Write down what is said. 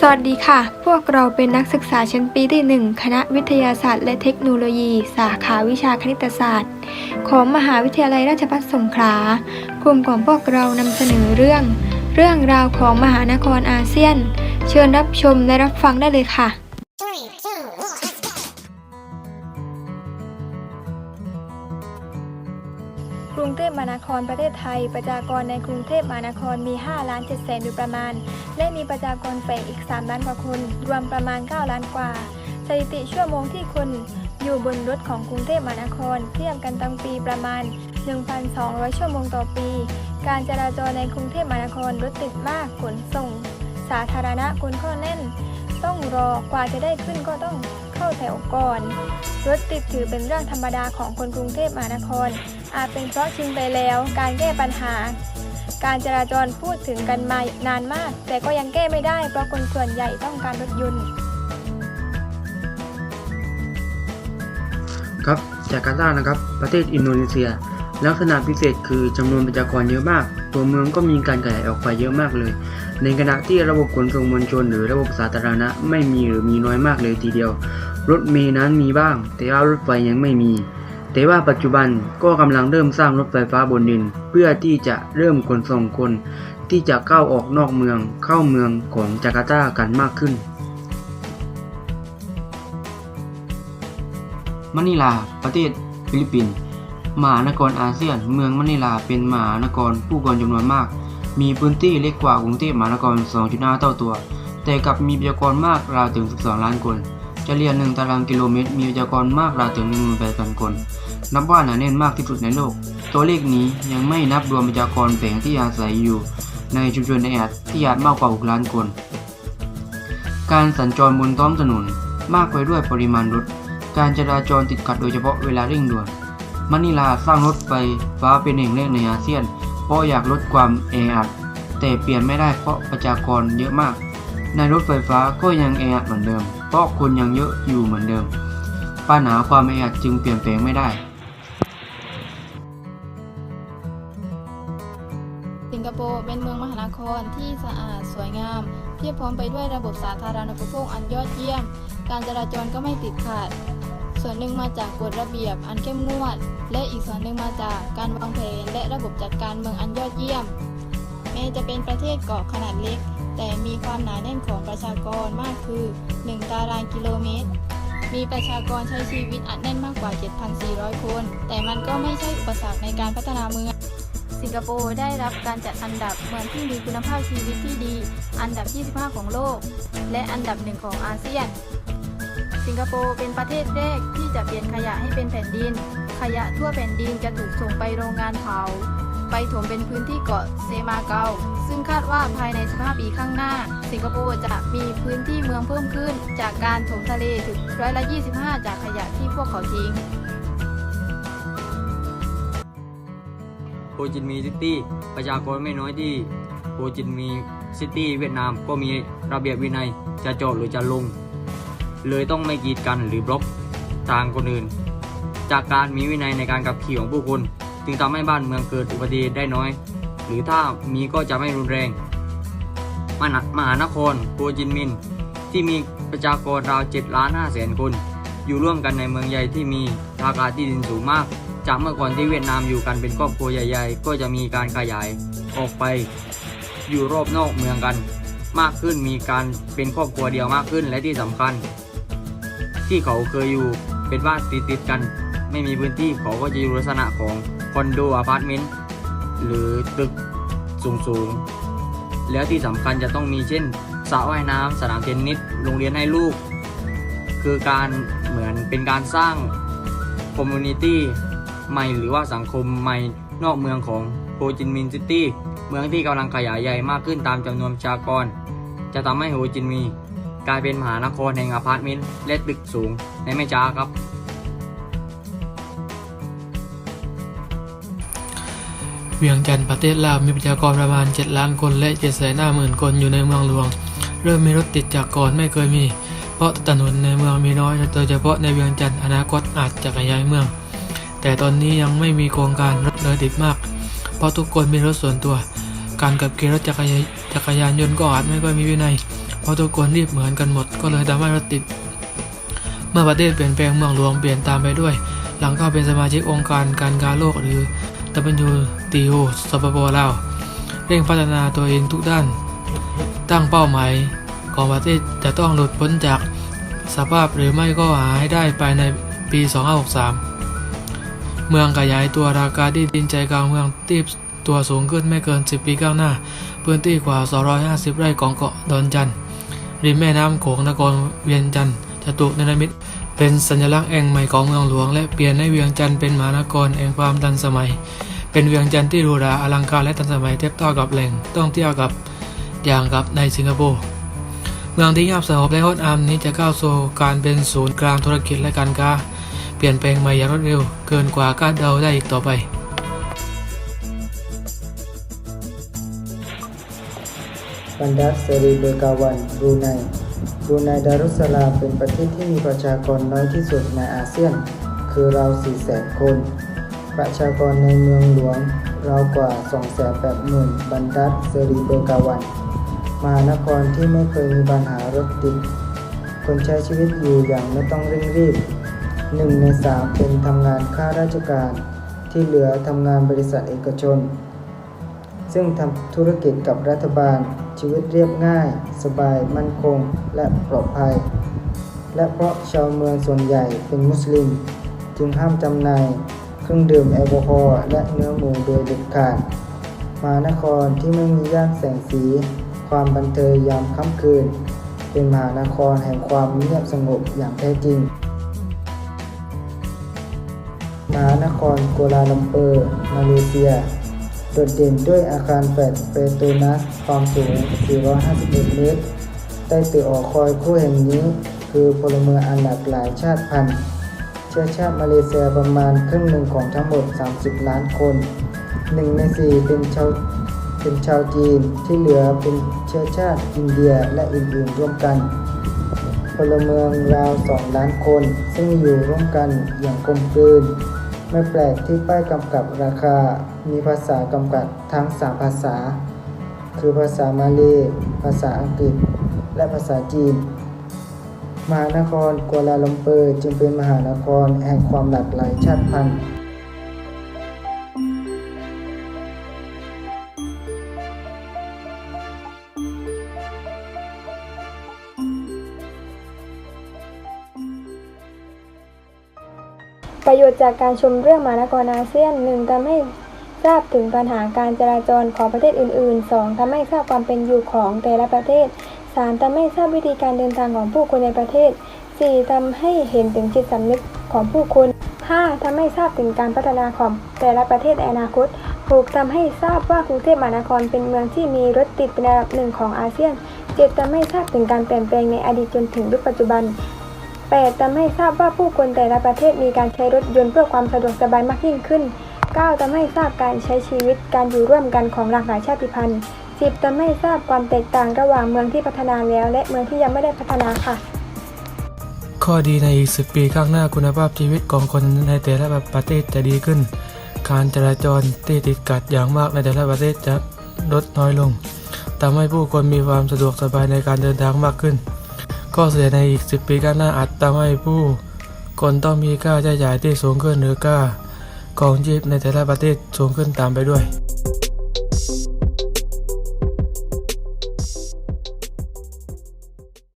สวัสดีค่ะ พวกเราเป็นนักศึกษาชั้นปีที่ 1 คณะวิทยาศาสตร์และเทคโนโลยี สาขาวิชาคณิตศาสตร์ ของมหาวิทยาลัยราชภัฏสงขลา กลุ่มของพวกเรานำเสนอเรื่อง เรื่องราวของมหานครอาเซียน เชิญรับชมและรับฟังได้เลยค่ะ เทพมหานครประเทศไทย ประชากรในกรุงเทพมหานครมี 5 ล้าน7แสนโดยประมาณ และมีประชากรแฝงอีก 3 ล้านกว่าคน รวมประมาณ 9 ล้านกว่า สถิติชั่วโมงที่คนอยู่บนรถของกรุงเทพมหานคร เทียบกันตั้งปีประมาณ 1,200 ชั่วโมงต่อปี การจราจรในกรุงเทพมหานครรถติดมากขนส่ง สาธารณะคนข้อแน่น ต้องรอกว่าจะได้ขึ้นก็ต้องเข้าแถวก่อน รถติดถือเป็นเรื่องธรรมดาของคนกรุงเทพมหานคร อาจเป็นเพราะชินไปแล้ว การแก้ปัญหา การจราจรพูดถึงกันมานานมาก แต่ก็ยังแก้ไม่ได้เพราะคนส่วนใหญ่ต้องการรถยนต์ครับจาการ์ตานะครับ ประเทศอินโดนีเซีย ลักษณะพิเศษคือจำนวนประชากรเยอะมาก ตัวเมืองก็มีการขยายออกไปเยอะมากเลย ในขณะที่ระบบขนส่งมวลชนหรือระบบสาธารณะไม่มีหรือมีน้อยมากเลยทีเดียว รถเมล์นั้นมีบ้าง แต่ว่ารถไฟยังไม่มี แต่ว่าปัจจุบันก็กำลังเริ่มสร้างรถไฟฟ้าบนดิน เพื่อที่จะเริ่มขนส่งคน ที่จะเข้าออกนอกเมืองเข้าเมืองของจาการ์ตากันมากขึ้นมะนิลา ประเทศฟิลิปปินส์มหานครอาเซียน เมืองมะนิลาเป็นมหานครผู้คนจำนวนมาก มีพื้นที่เล็กกว่ากรุงเทพมหานคร 2.5 เท่าตัว แต่กลับมีประชากรมากราวถึง 12 ล้านคนเฉลี่ย1ตารางกิโลเมตร มีประชากรมากราวถึง 18,000 คน นับว่าหนาแน่นมากที่สุดในโลก ตัวเลขนี้ยังไม่นับรวมประชากรแฝงที่อาศัยอยู่ ในชุมชนแอดที่อาจมากกว่า 6 ล้านคน การสัญจรบนท้องถนนมากไปด้วยปริมาณรถ การจราจรติดขัดโดยเฉพาะเวลาเร่งด่วนมะนิลาสร้างรถไฟฟ้าเป็นแห่งแรกในอาเซียน เพราะอยากลดความแออัดแต่เปลี่ยนไม่ได้เพราะประชากรเยอะมาก ในรถไฟฟ้าก็ยังแออัดเหมือนเดิม เพราะคนยังเยอะอยู่เหมือนเดิม ปัญหาความแออัดจึงเปลี่ยนแปลงไม่ได้สิงคโปร์เป็นเมืองมหานครที่สะอาดสวยงาม เพียบพร้อมไปด้วยระบบสาธารณูปโภคอันยอดเยี่ยม การจราจรก็ไม่ติดขัด ส่วนหนึ่งมาจากกฎระเบียบอันเข้มงวด และอีกส่วนหนึ่งมาจากการวางแผนและระบบจัดการเมืองอันยอดเยี่ยม แม้จะเป็นประเทศเกาะขนาดเล็ก แต่มีความหนาแน่นของประชากรมากคือ 1 ตารางกิโลเมตร มีประชากรใช้ชีวิตอัดแน่นมากกว่า 7,400 คน แต่มันก็ไม่ใช่อุปสรรคในการพัฒนาเมืองสิงคโปร์ได้รับการจัดอันดับเมืองที่มีคุณภาพชีวิตที่ดี อันดับ 25 ของโลก และอันดับหนึ่งของอาเซียน สิงคโปร์เป็นประเทศแรกที่จะเปลี่ยนขยะให้เป็นแผ่นดิน ขยะทั่วแผ่นดินจะถูกส่งไปโรงงานเผา ไปถมเป็นพื้นที่เกาะเซมาเกา ซึ่งคาดว่าภายใน 15 ปีข้างหน้า สิงคโปร์จะมีพื้นที่เมืองเพิ่มขึ้น จากการถมทะเลถึงร้อยละ 25 จากขยะที่พวกเขาทิ้งโฮจินมีห์ซิตี้ประชากรไม่น้อยที่โฮจินมีห์ซิตี้เวียดนามก็มีระเบียบวินัยจะจอดหรือจะลง เลยต้องไม่กีดกันหรือบล็อกทางคนอื่น จากการมีวินัยในการขับขี่ของผู้คนจึงทำให้บ้านเมืองเกิดอุบัติเหตุได้น้อย หรือถ้ามีก็จะไม่รุนแรงมหามหานครโฮจินมินห์ที่มีประชากรราว7ล้าน5แสนคน อยู่ร่วมกันในเมืองใหญ่ที่มีราคาที่ดินสูงมาก จากเมื่อก่อนที่เวียดนามอยู่กันเป็นครอบครัวใหญ่ ๆ ก็จะมีการขยายออกไป อยู่รอบนอกเมืองกัน มากขึ้นมีการเป็นครอบครัวเดียวมากขึ้นและที่สำคัญ ที่เขาเคยอยู่เป็นบ้านติดๆกัน ไม่มีพื้นที่เขาก็จะอยู่ลักษณะของคอนโดอพาร์ตเมนต์หรือตึกสูงๆแล้วที่สำคัญจะต้องมีเช่นสระว่ายน้ำสนามเทนนิสโรงเรียนให้ลูก คือการเหมือนเป็นการสร้างคอมมูนิตี้ใหม่หรือว่าสังคมใหม่นอกเมืองของโฮจินมินห์ซิตี้เมืองที่กำลังขยายใหญ่มากขึ้นตามจำนวนประชากร จะทำให้โฮจินมีห์ กลายเป็นมหานครแห่งอพาร์ตเมนต์และตึกสูงในไม่ช้าครับ เวียงจันทร์ประเทศลาวมีประชากรประมาณ 7 ล้านคนและ7 5 0 0 0 0 คนอยู่ในเมืองหลวง เริ่มมีรถติดจากก่อนไม่เคยมี เพราะถนนในเมืองมีน้อยโดยเฉพาะในเวียงจันทร์อนาคตอาจจะขยายเมือง แต่ตอนนี้ยังไม่มีโครงการรถเลยติดมาก เพราะทุกคนมีรถส่วนตัว การขับขี่รถจักรยานจักรยานยนต์ก็อาจไม่ค่อยมีวินัย เพราะทุกคนรีบเหมือนกันหมดก็เลยทำให้รถติด เมื่อประเทศเปลี่ยนแปลงเมืองหลวงเปลี่ยนตามไปด้วย หลังเข้าเป็นสมาชิกองค์การการค้าโลกหรือ WTO สปปลาวเร่งพัฒนาตัวเองทุกด้าน ตั้งเป้าหมายของประเทศจะต้องหลุดพ้นจากสภาพหรือไม่ก็หาให้ได้ภายในปี 2563 เมืองขยายตัวราคาที่ดินใจกลางเมืองตีบตัวสูงขึ้นไม่เกิน 10 ปีข้างหน้า พื้นที่กว่า 250 ไร่ของเกาะดอนจันทร์ ริมแม่น้ำโขงนครเวียงจันทร์จะถูกเนรมิตเป็นสัญลักษณ์แห่งใหม่ของเมืองหลวง และเปลี่ยนให้เวียงจันทร์เป็นมหานครแห่งความทันสมัย เป็นเวียงจันทร์ที่หรูหราอลังการและทันสมัยเทียบเท่ากับแหล่งท่องเที่ยวกับอย่างกับในสิงคโปร์เมืองที่เงียบสงบและงดงามนี้จะก้าวสู่การเป็นศูนย์กลางธุรกิจและการค้าเปลี่ยนแปลงใหม่อย่างรวดเร็ว เกินกว่าคาดเดาได้อีกต่อไป บันดัสเซรีเบกาวันบรูไนบรูไนดารุสสลามเป็นประเทศที่มีประชากรน้อยที่สุดในอาเซียน คือราว 400,000 คน ประชากรในเมืองหลวงราวกว่า 280,000บันดัสเซรีเบกาวัน มหานครที่ไม่เคยมีปัญหารถติด คนใช้ชีวิตอยู่อย่างไม่ต้องเร่งรีบหนึ่งในสามเป็นทำงานข้าราชการ ที่เหลือทำงานบริษัทเอกชน ซึ่งทำธุรกิจกับรัฐบาล ชีวิตเรียบง่าย สบาย มั่นคง และปลอดภัย และเพราะชาวเมืองส่วนใหญ่เป็นมุสลิม จึงห้ามจำหน่ายเครื่องดื่มแอลกอฮอล์และเนื้อหมูโดยเด็ดขาด มานครที่ไม่มีย่านแสงสี ความบันเทิงยามค่ำคืน เป็นมหานครแห่งความเงียบสงบอย่างแท้จริงมหานครกัวลาลัมเปอร์ มาเลเซีย โดดเด่นด้วยอาคารแปดเปโตนัสความสูง 451 เมตรใต้ตึกหอกคอยคู่แห่งนี้ คือพลเมืองอันหลากหลายชาติพันธุ์ เชื้อชาติมาเลเซียประมาณครึ่งหนึ่งของทั้งหมด 30 ล้านคนหนึ่งในสี่เป็นชาวเป็นชาวจีนที่เหลือเป็นเชื้อชาติอินเดียและอื่นๆร่วมกันพลเมืองราว 2 ล้านคน ซึ่งอยู่ร่วมกันอย่างกลมกลืน ไม่แปลกที่ป้ายกำกับราคา มีภาษากำกับทั้ง 3 ภาษา คือภาษามาเลย์ภาษาอังกฤษ และภาษาจีน มหานครกัวลาลัมเปอร์จึงเป็นมหานครแห่งความหลากหลายชาติพันธุ์ ประโยชน์จากการชมเรื่องมานครอาเซียนหนึ่งทำให้ทราบถึงปัญหาการจราจรของประเทศอื่น ๆ 2. ทำให้ทราบความเป็นอยู่ของแต่ละประเทศ 3. ทำให้ทราบวิธีการเดินทางของผู้คนในประเทศ 4. ทำให้เห็นถึงจิตสำนึกของผู้คน 5. ทำให้ทราบถึงการพัฒนาของแต่ละประเทศในอนาคต 6. ทำให้ทราบว่ากรุงเทพมหานครเป็นเมืองที่มีรถติดเป็นอันดับหนึ่งของอาเซียน 7. ทำให้ทราบถึงการเปลี่ยนแปลงในอดีตจนถึงยุคปัจจุบัน 8. ทำให้ทราบว่าผู้คนแต่ละประเทศมีการใช้รถยนต์เพื่อความสะดวกสบายมากยิ่งขึ้น 9. ทำให้ทราบการใช้ชีวิตการอยู่ร่วมกันของหลากหลายชาติพันธุ์ 10. ทำให้ทราบความแตกต่างระหว่างเมืองที่พัฒนาแล้ว และเมืองที่ยังไม่ได้พัฒนาค่ะ ข้อดีในอีก10 ปีข้างหน้าคุณภาพชีวิตของคนในแต่ละประเทศจะดีขึ้น การจราจรที่ติดขัดอย่างมากในแต่ละประเทศจะลดน้อยลงทำให้ผู้คนมีความสะดวกสบายในการเดินทางมากขึ้น ข้อเสียในอีก 10 ปีข้างหน้าอาจทำให้ผู้คนต้องมีค่าใช้จ่ายที่สูงขึ้นหรือค่าของชีพในแต่ละประเทศสูงขึ้นตามไปด้วย